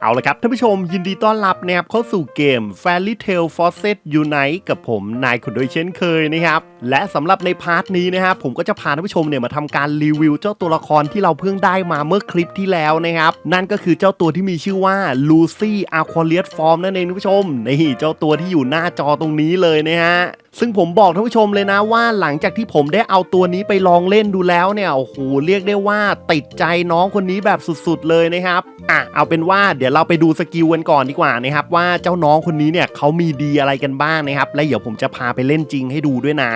เอาละครับท่านผู้ชมยินดีต้อนรับนะครับเข้าสู่เกม Fairy Tail Fawcett Unite กับผมนายคุณโดยเช่นเคยนะครับ และสำหรับในพาร์ทนี้นะครับผมก็จะพาท่านผู้ชมเนี่ยมาทำการรีวิวเจ้าตัวละครที่เราเพิ่งได้มาเมื่อคลิปที่แล้วนะครับ นั่นก็คือเจ้าตัวที่มีชื่อว่า Lucy Aquarius Form นั่นเองท่านผู้ชมนี่เจ้าตัวที่อยู่หน้าจอตรงนี้เลยนะฮะ ซึ่งผมบอกท่านผู้ชมเลยนะว่าหลังจากที่ผมได้เอาตัวนี้ไปลองเล่นดูแล้วเนี่ยโอ้โหเรียกได้ว่าติดใจน้องคนนี้แบบสุดๆเลยนะครับอะเอาเป็นว่าเดี๋ยวเราไปดูสกิลกันก่อนดีกว่านะครับว่าเจ้าน้องคนนี้เนี่ยเขามีดีอะไรกันบ้างนะครับและเดี๋ยวผมจะพาไปเล่นจริงให้ดูด้วยนะ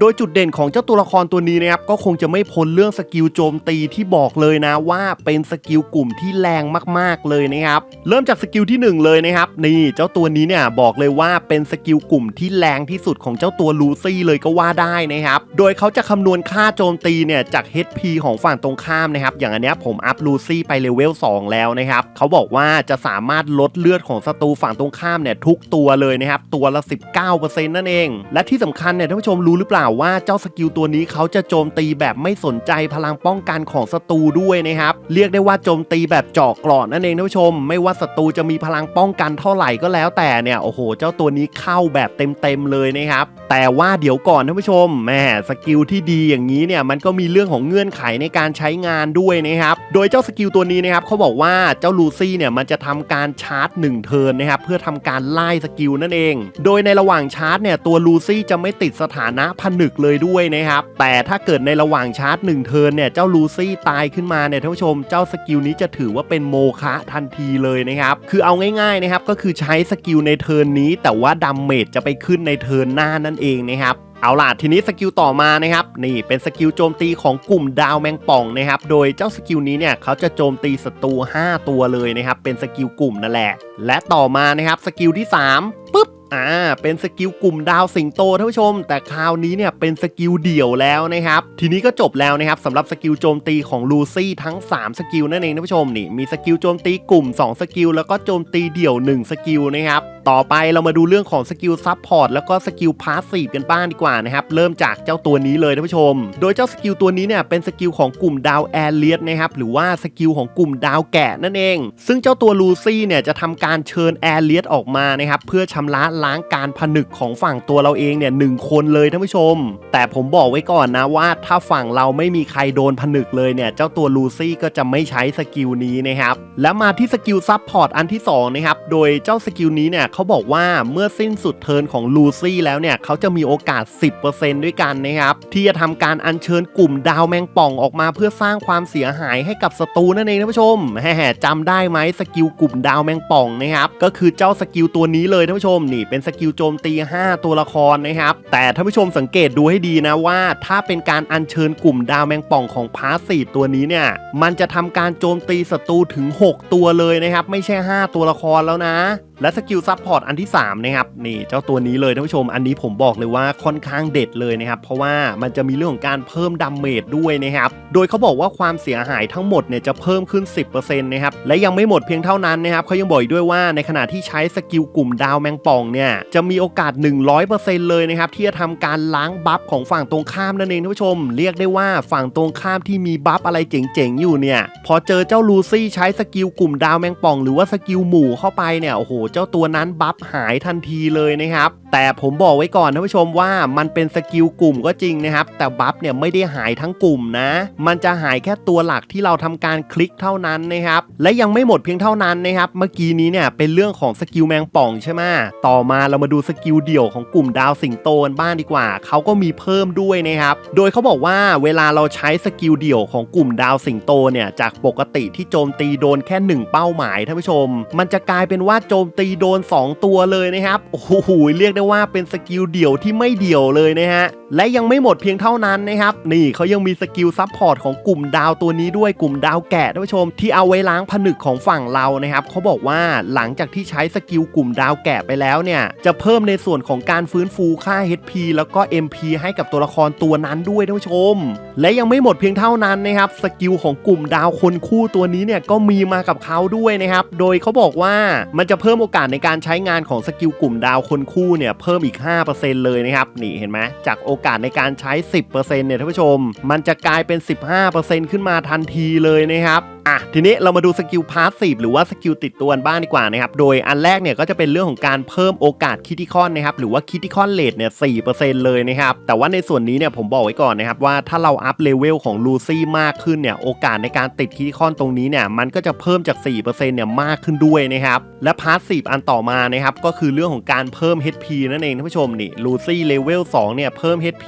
โดยจุดเด่นของเจ้าตัวละครตัวนี้นะครับก็คงจะไม่พ้นเรื่องสกิลโจมตีที่บอกเลยนะว่าเป็นสกิลกลุ่มที่แรงมากๆเลยนะครับเริ่มจากสกิลที่หนึ่งเลยนะครับนี่เจ้าตัวนี้เนี่ยบอกเลยว่าเป็นสกิลกลุ่มที่แรงที่สุดของเจ้าตัวลูซี่เลยก็ว่าได้นะครับโดยเขาจะคำนวณค่าโจมตีเนี่ยจาก HP ของฝั่งตรงข้ามนะครับอย่างอันเนี้ยผมอัพลูซี่ไปเลเวล2 แล้วนะครับเขาบอกว่าจะสามารถลดเลือดของศัตรูฝั่งตรงข้ามเนี่ยทุกตัวเลยนะครับตัวละ 19%นั่นเอง และที่สำคัญเนี่ยท่านผู้ชมรู้หรือเปล่าว่าเจ้าสกิลตัวนี้เขาจะโจมตีแบบไม่สนใจพลังป้องกันของศัตรูด้วยนะครับ เรียกได้ว่าโจมตีแบบเจาะกรอดนั่นเองท่านผู้ชม ไม่ว่าศัตรูจะมีพลังป้องกันเท่าไหร่ก็แล้วแต่เนี่ยโอ้โห เจ้าตัวนี้เข้าแบบเต็มๆเลยนะครับ แต่ว่าเดี๋ยวก่อนท่านผู้ชมแหม่สกิลที่ดีอย่างนี้เนี่ยมันก็มีเรื่องของเงื่อนไขในการใช้งานด้วยนะครับ โดยเจ้าสกิลตัวนี้นะครับเขาบอกว่าเจ้าลูซี่เนี่ยมันจะทำการชาร์จ 1 เทิร์นนะครับเพื่อทำการไล่สกิลนั่นเอง โดยในระหว่างชาร์จเนี่ยตัวลูซี่จะไม่ติดสถานะผนึกเลยด้วยนะครับ แต่ถ้าเกิดในระหว่างชาร์จ1เทิร์นเนี่ย เจ้าลูซี่ตายขึ้นมาเนี่ยท่านผู้ชม เจ้าสกิลนี้จะถือว่าเป็นโมฆะทันทีเลยนะครับ คือเอาง่ายๆนะครับ ก็คือใช้สกิลในเทิร์นนี้ แต่ว่าดัมเมจจะไปขึ้นในเทิร์นหน้านั่นเองนะครับเอาล่ะทีนี้สกิลต่อมานะครับนี่เป็นสกิลโจมตีของกลุ่มดาวแมงป่องนะครับโดยเจ้าสกิลนี้เนี่ยเขาจะโจมตีศัตรู5ตัวเลยนะครับเป็นสกิลกลุ่มนั่นแหละ และต่อมานะครับสกิลที่3ปุ๊บ อ่าเป็นสกิลกลุ่มดาวสิงโตท่านผู้ชม แต่คราวนี้เนี่ยเป็นสกิลเดี่ยวแล้วนะครับ ทีนี้ก็จบแล้วนะครับสำหรับสกิลโจมตีของลูซี่ทั้ง 3 สกิลนั่นเองท่านผู้ชมนี่มีสกิลโจมตีกลุ่ม 2 สกิลแล้วก็โจมตีเดี่ยว 1 สกิลนะครับต่อไปเรามาดูเรื่องของสกิลซับพอร์ตแล้วก็สกิลพาสซีฟกันบ้างดีกว่านะครับ เริ่มจากเจ้าตัวนี้เลยท่านผู้ชม โดยเจ้าสกิลตัวนี้เนี่ยเป็นสกิลของกลุ่มดาวแอเลียสนะครับหรือว่าสกิลของกลุ่มดาวแกะนั่นเอง ซึ่งเจ้าตัวลูซี่เนี่ยจะทำการเชิญแอเลียสออกมานะครับเพื่อชำระล้างการผนึกของฝั่งตัวเราเองเนี่ยหนึ่งคนเลยท่านผู้ชม แต่ผมบอกไว้ก่อนนะว่าถ้าฝั่งเราไม่มีใครโดนผนึกเลยเนี่ย เจ้าตัวลูซี่ก็จะไม่ใช้สกิลนี้นะครับ แล้วมาที่สกิลซับพอร์ตอันที่สองนะครับ โดยเจ้าสกิลนี้เนี่ยเขาบอกว่าเมื่อสิ้นสุดเทินของลูซี่แล้วเนี่ยเขาจะมีโอกาส 10%ด้วยกันนะครับ ที่จะทำการอัญเชิญกลุ่มดาวแมงป่องออกมาเพื่อสร้างความเสียหายให้กับศัตรูนั่นเองท่านผู้ชมแห่จำได้ไหมสกิลกลุ่มดาวแมงป่องนะครับก็คือเจ้าสกิลตัวนี้เลยท่านผู้ชมนี่เป็นสกิลโจมตี 5 ตัวละครนะครับ แต่ท่านผู้ชมสังเกตดูให้ดีนะว่า ถ้าเป็นการอัญเชิญกลุ่มดาวแมงป่องของพาสซีตัวนี้เนี่ย มันจะทำการโจมตีศัตรูถึง 6 ตัวเลยนะครับ ไม่ใช่ 5 ตัวละครแล้วนะ และสกิลซับพอร์ตอันที่3นะครับนี่เจ้าตัวนี้เลยท่านผู้ชม อันนี้ผมบอกเลยว่าค่อนข้างเด็ดเลยนะครับ เพราะว่ามันจะมีเรื่องของการเพิ่มดัมเมจด้วยนะครับ โดยเขาบอกว่าความเสียหายทั้งหมดเนี่ยจะเพิ่มขึ้น 10%นะครับและยังไม่หมดเพียงเท่านั้นนะครับเขายังบอกอีกด้วยว่าในขณะที่ใช้สกิลกลุ่มดาวแมงป่องเนี่ยจะมีโอกาส 100%เลยนะครับที่จะทำการล้างบัฟของฝั่งตรงข้ามนั่นเองท่านผู้ชม เรียกได้ว่าฝั่งตรงข้ามที่มีบัฟอะไรเจ๋งๆอยู่เนี่ยพอเจอเจ้าลูซี่ใช้สกิลกลุ่มดาวแมงป่อง หรือว่าสกิลหมู่เข้าไปเนี่ยโอ้โหเจ้าตัวนั้นบัฟหายทันทีเลยนะครับ แต่ผมบอกไว้ก่อนท่านผู้ชมว่ามันเป็นสกิลกลุ่มก็จริงนะครับ แต่บัฟเนี่ยไม่ได้หายทั้งกลุ่มนะ มันจะหายแค่ตัวหลักที่เราทำการคลิกเท่านั้นนะครับ และยังไม่หมดเพียงเท่านั้นนะครับ เมื่อกี้นี้เนี่ยเป็นเรื่องของสกิลแมงป่องใช่ไหมต่อมาเรามาดูสกิลเดี่ยวของกลุ่มดาวสิงโตกันบ้างดีกว่า เขาก็มีเพิ่มด้วยนะครับ โดยเขาบอกว่าเวลาเราใช้สกิลเดี่ยวของกลุ่มดาวสิงโตเนี่ยจากปกติที่โจมตีโดนแค่หนึ่งเป้าหมายท่านผู้ชม มันจะกลายเป็นว่าโจมตีโดนสองตัวเลยนะครับ โอ้โห เรียกได้ว่าเป็นสกิลเดี่ยวที่ไม่เดี่ยวเลยนะฮะ และยังไม่หมดเพียงเท่านั้นนะครับ นี่เขายังมีสกิลซับพอร์ตของกลุ่มดาวตัวนี้ด้วยกลุ่มดาวแกะท่านผู้ชม ที่เอาไว้ล้างผนึกของฝั่งเรานะครับเขาบอกว่าหลังจากที่ใช้สกิลกลุ่มดาวแกะไปแล้วเนี่ยจะเพิ่มในส่วนของการฟื้นฟูค่า HP แล้วก็ MP ให้กับตัวละครตัวนั้นด้วยท่านผู้ชม และยังไม่หมดเพียงเท่านั้นนะครับสกิลของกลุ่มดาวคนคู่ตัวนี้เนี่ยก็มีมากับเขาด้วยนะครับโดยเขาบอกว่ามันจะเพิ่มโอกาสในการใช้งานของสกิลกลุ่มดาวคนคู่เนี่ยเพิ่มอีก 5%เลยนะครับนี่เห็นไหมจากโอกกาสในการใช้ 10%เนี่ยท่านผู้ชม มันจะกลายเป็น 15%ขึ้นมาทันทีเลยนะครับอะทีนี้เรามาดูสกิลพาสซีฟหรือว่าสกิลติดตัวนบ้างดีกว่านะครับโดยอันแรกเนี่ยก็จะเป็นเรื่องของการเพิ่มโอกาสคิติคอนนะครับหรือว่าคิติคอนเลทเนี่ยสี่เลยนะครับแต่ว่าในส่วนนี้เนี่ยผมบอกไว้ก่อนนะครับว่าถ้าเราอัพเลเวลของลูซี่มากขึ้นเนี่ยโอกาสในการติดคิติคอนตรงนี้เนี่ยมันก็จะเพิ่มจาก4%เนี่ยมากขึ้นด้วยนะครับและพาสซีฟอันต่อมานะครับก็คือเรื่องของการเพิ่ม HP นั่นเองท่านผู้ชมนี่ลูซี่เลเวล2เนี่ยเพิ่ม HP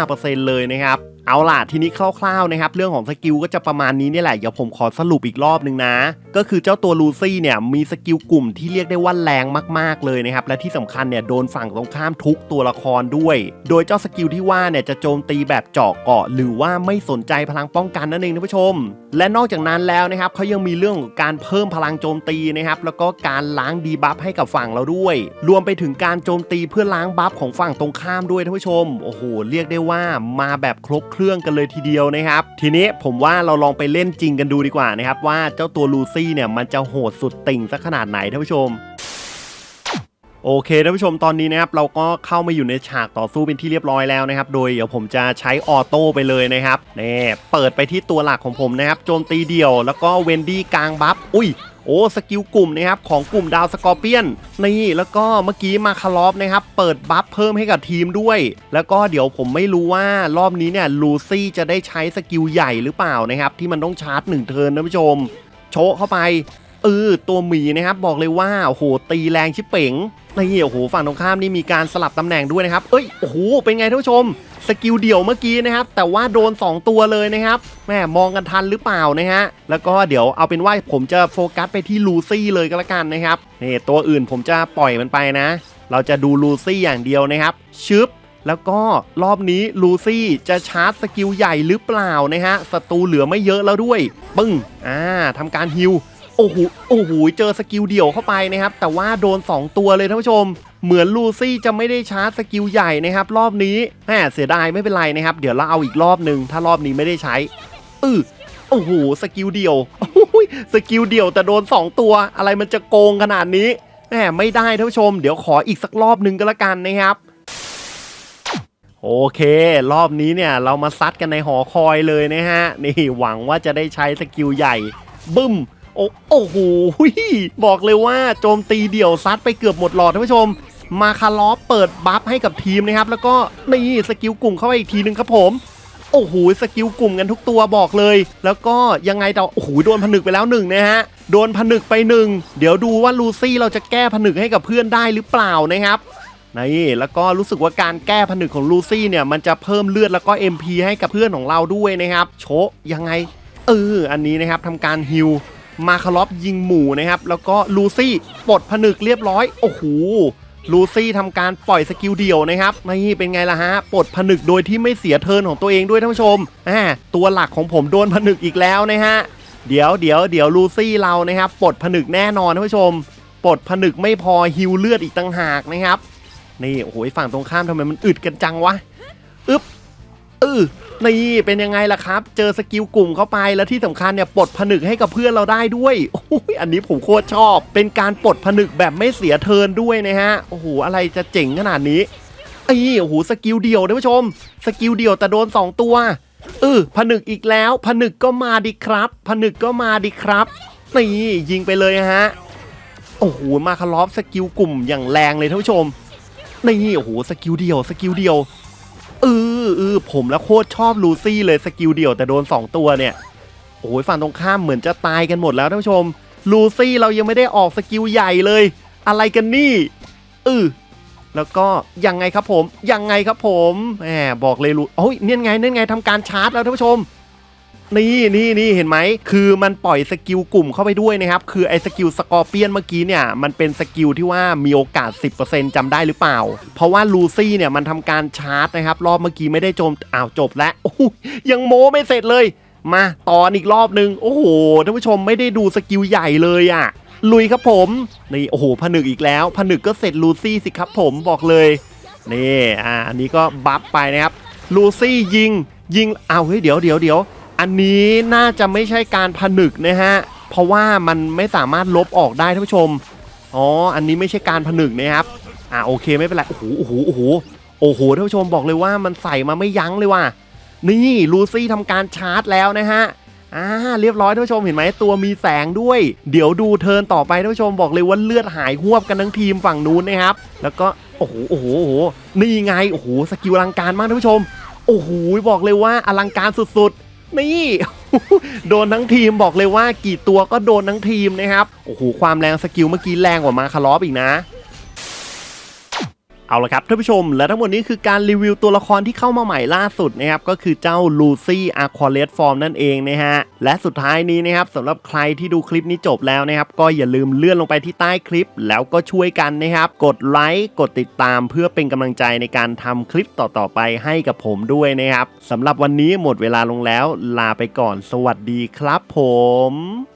5%เลยนะครับ เอาล่ะทีนี้คร่าวๆนะครับ เรื่องของสกิลก็จะประมาณนี้นี่แหละ เดี๋ยวผมขอสรุปอีกรอบนึงนะ ก็คือเจ้าตัวลูซี่เนี่ยมีสกิลกลุ่มที่เรียกได้ว่าแรงมากๆเลยนะครับ และที่สำคัญเนี่ยโดนฝั่งตรงข้ามทุกตัวละครด้วย โดยเจ้าสกิลที่ว่าเนี่ยจะโจมตีแบบเจาะเกาะ หรือว่าไม่สนใจพลังป้องกันนั่นเองท่านผู้ชม และนอกจากนั้นแล้วนะครับเขายังมีเรื่องของการเพิ่มพลังโจมตีนะครับแล้วก็การล้างดีบัฟให้กับฝั่งเราด้วย รวมไปถึงการโจมตีเพื่อล้างบัฟของฝั่งตรงข้ามด้วยท่านผู้ชมโอ้โหเรียกได้ว่ามาแบบครบครื่องกันเลยทีเดียวนะครับ ทีนี้ผมว่าเราลองไปเล่นจริงกันดูดีกว่านะครับว่าเจ้าตัวลูซี่เนี่ยมันจะโหดสุดติ่งสักขนาดไหนท่านผู้ชมโอเคท่านผู้ชมตอนนี้นะครับเราก็เข้ามาอยู่ในฉากต่อสู้เป็นที่เรียบร้อยแล้วนะครับ โดยเดี๋ยวผมจะใช้ออโต้ไปเลยนะครับนี่เปิดไปที่ตัวหลักของผมนะครับ โจมตีเดี่ยว แล้วก็เวนดี้กลางบัฟอุ้ย โอ้สกิลกลุ่มนะครับของกลุ่มดาวสกอร์เปียนนี่แล้วก็เมื่อกี้มาคาร์ลอฟนะครับเปิดบัฟเพิ่มให้กับทีมด้วย แล้วก็เดี๋ยวผมไม่รู้ว่ารอบนี้เนี่ยลูซี่จะได้ใช้สกิลใหญ่หรือเปล่านะครับที่มันต้องชาร์จหนึ่งเทิร์นนะผู้ชม โชะเข้าไปเออตัวหมีนะครับบอกเลยว่าโอ้โหตีแรงชิบเป๋ง นี่โอ้โหฝั่งตรงข้ามนี่มีการสลับตำแหน่งด้วยนะครับ เอ้ยโอ้โหเป็นไงท่านผู้ชม สกิลเดี่ยวเมื่อกี้นะครับ แต่ว่าโดน 2 ตัวเลยนะครับแม่มองกันทันหรือเปล่านะฮะแล้วก็เดี๋ยวเอาเป็นว่าผมจะโฟกัสไปที่ลูซี่เลยก็แล้วกันนะครับนี่ตัวอื่นผมจะปล่อยมันไปนะ เราจะดูลูซี่อย่างเดียวนะครับชึบแล้วก็รอบนี้ลูซี่จะชาร์จสกิลใหญ่หรือเปล่านะฮะศัตรูเหลือไม่เยอะแล้วด้วย ปึ้งอ่าทำการฮิว โอ้โหโอ้โหเจอสกิลเดี่ยวเข้าไปนะครับ แต่ว่าโดน 2 ตัวเลยท่านผู้ชม เหมือนลูซี่จะไม่ได้ชาร์จสกิลใหญ่นะครับ รอบนี้แหมเสียดายไม่เป็นไรนะครับ เดี๋ยวเราเอาอีกรอบหนึ่งถ้ารอบนี้ไม่ได้ใช้อือโอ้โหสกิลเดี่ยวสกิลเดี่ยวแต่โดน 2 ตัว อะไรมันจะโกงขนาดนี้แหมไม่ได้ท่านผู้ชม เดี๋ยวขออีกสักรอบหนึ่งก็แล้วกันนะครับโอเค รอบนี้เนี่ยเรามาซัดกันในหอคอยเลยนะฮะ นี่หวังว่าจะได้ใช้สกิลใหญ่ บึ้ม โอ้โหบอกเลยว่าโจมตีเดี่ยวซัดไปเกือบหมดหลอดท่านผู้ชม มาคาร์ลอฟเปิดบัฟให้กับทีมนะครับ แล้วก็นี่สกิลกลุ่มเข้าไปอีกทีนึงครับผมโอ้โหสกิลกลุ่มกันทุกตัวบอกเลย แล้วก็ยังไงเราโอ้โหโดนผนึกไปแล้วหนึ่งนะฮะโดนผนึกไปหนึ่งเดี๋ยวดูว่าลูซี่เราจะแก้ผนึกให้กับเพื่อนได้หรือเปล่านะครับนี่แล้วก็รู้สึกว่าการแก้ผนึกของลูซี่เนี่ยมันจะเพิ่มเลือดแล้วก็ MP ให้กับเพื่อนของเราด้วยนะครับ โชยังไงเอออันนี้นะครับทำการฮิล มาคาลอฟยิงหมู่นะครับ แล้วก็ลูซี่ปลดผนึกเรียบร้อย โอ้โหลูซี่ทำการปล่อยสกิลเดี่ยวนะครับนี่เป็นไงล่ะฮะปลดผนึกโดยที่ไม่เสียเทิร์นของตัวเองด้วยท่านผู้ชมอ่าตัวหลักของผมโดนผนึกอีกแล้วนะฮะเดี๋ยวเดี๋ยวเดี๋ยวลูซี่เรานะครับปลดผนึกแน่นอนท่านผู้ชมปลดผนึกไม่พอฮิวเลือดอีกต่างหากนะครับ นี่โอ้โหฝั่งตรงข้ามทำไมมันอึดกันจังวะอึ๊บ เออนี่เป็นยังไงล่ะครับ เจอสกิลกลุ่มเข้าไปแล้วที่สำคัญเนี่ยปลดผนึกให้กับเพื่อนเราได้ด้วยโอ้ยอันนี้ผมโคตรชอบ เป็นการปลดผนึกแบบไม่เสียเทินด้วยนะฮะโอ้โหอะไรจะเจ๋งขนาดนี้ไอ้โอ้โหสกิลเดียวท่านผู้ชม สกิลเดียวแต่โดน 2 ตัวเออผนึกอีกแล้วผนึกก็มาดิครับผนึกก็มาดิครับนี่ยิงไปเลยฮะโอ้โหมาคาร์ลอฟสกิลกลุ่มอย่างแรงเลยท่านผู้ชมนี่โอ้โหสกิลเดียวสกิลเดียว อออผมแล้วโคตรชอบลูซี่เลยสกิลเดียวแต่โดน 2 ตัวเนี่ย โอ้ยฝั่งตรงข้ามเหมือนจะตายกันหมดแล้วท่านผู้ชม ลูซี่เรายังไม่ได้ออกสกิลใหญ่เลย อะไรกันนี่เออแล้วก็ยังไงครับผมยังไงครับผมแหมบอกเลยลูโอ้ยเนี่ยไงเนี่ยไงทำการชาร์จแล้วท่านผู้ชม นี่นี่นี่เห็นไหม คือมันปล่อยสกิลกลุ่มเข้าไปด้วยนะครับ คือไอ้สกิลสกอร์เปียนเมื่อกี้เนี่ย มันเป็นสกิลที่ว่ามีโอกาส 10%จำได้หรือเปล่า เพราะว่าลูซี่เนี่ยมันทำการชาร์จนะครับ รอบเมื่อกี้ไม่ได้โจม อ้าวจบแล้ว ยังโม้ไม่เสร็จเลย มาตอนอีกรอบนึง โอ้โห ท่านผู้ชมไม่ได้ดูสกิลใหญ่เลยอะ่ะ ลุยครับผม นี่โอ้โหผนึกอีกแล้ว ผนึกก็เสร็จลูซี่สิครับผมบอกเลย นี่ อ่า อันนี้ก็บัฟไปนะครับ ลูซี่ยิง ยิง เอาเฮ้ยเดี๋ยวเดี๋ยวเดี๋ยว อันนี้น่าจะไม่ใช่การผนึกนะฮะ เพราะว่ามันไม่สามารถลบออกได้ท่านผู้ชม อ๋อ อันนี้ไม่ใช่การผนึกนะครับ อ่าโอเคไม่เป็นไร โอ้โห โอ้โห โอ้โห โอ้โหท่านผู้ชมบอกเลยว่ามันใส่มาไม่ยั้งเลยว่ะ นี่ลูซี่ทำการชาร์จแล้วนะฮะ อ่าเรียบร้อยท่านผู้ชมเห็นไหมตัวมีแสงด้วย เดี๋ยวดูเทิร์นต่อไปท่านผู้ชมบอกเลยว่าเลือดหายหวบกันทั้งทีมฝั่งนู้นนะครับ แล้วก็โอ้โห โอ้โห โอ้โห นี่ไง โอ้โห สกิลอลังการมากท่านผู้ชม โอ้โห บอกเลยว่าอลังการสุดๆ นี่โดนทั้งทีมบอกเลยว่ากี่ตัวก็โดนทั้งทีมนะครับ โอ้โห ความแรงสกิลเมื่อกี้แรงกว่ามาคารอฟอีกนะ เอาละครับท่านผู้ชม และทั้งหมดนี้คือการรีวิวตัวละครที่เข้ามาใหม่ล่าสุดนะครับก็คือเจ้าลูซี่อาควาเลสฟอร์มนั่นเองนะฮะและสุดท้ายนี้นะครับสำหรับใครที่ดูคลิปนี้จบแล้วนะครับ ก็อย่าลืมเลื่อนลงไปที่ใต้คลิป แล้วก็ช่วยกันนะครับ กดไลค์กดติดตามเพื่อเป็นกำลังใจในการทำคลิปต่อๆไปให้กับผมด้วยนะครับสำหรับวันนี้หมดเวลาลงแล้ว ลาไปก่อน สวัสดีครับผม